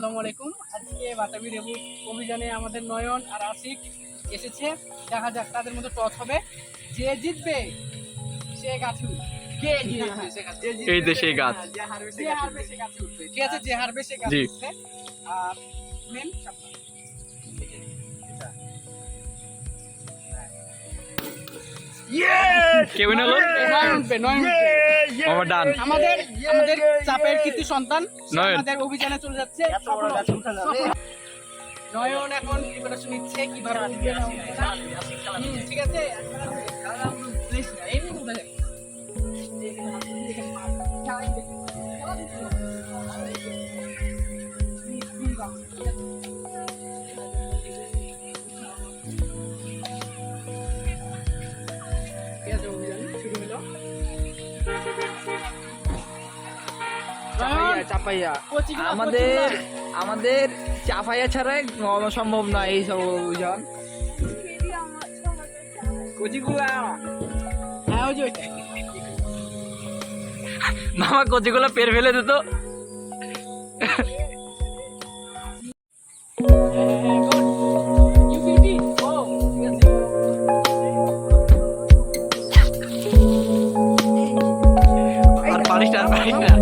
আসসালামু আলাইকুম। আজকে বাতাবি রেবু অভিযানে আমাদের নয়ন আর আশিক এসেছে। দেখা যাক তাদের মধ্যে টস হবে। যে জিতবে সে গাছে কে জিতবে? সে গাছে এই দেশে গাছ। যে হারবে সে গাছে উঠবে। ঠিক আছে? যে হারবে সে গাছে উঠবে। আর মেন কে উইন হলো? নয়ন উঠবে নয়ন আমার ডান। আমাদের আমাদের চাপের কৃতি সন্তান আমাদের অভিযানে চলে যাচ্ছে। নয়ন এখন প্রিপারেশন নিচ্ছে কীভাবে ঠিক আছে। এমনি চাপাইয়া কচিগুলো আমাদের আমাদের চাপাইয়া ছাড়া সম্ভব না এই সব হ্যাঁ মামা কচিগুলো পের ফেলে দিত আর পারিস আর পারিস না।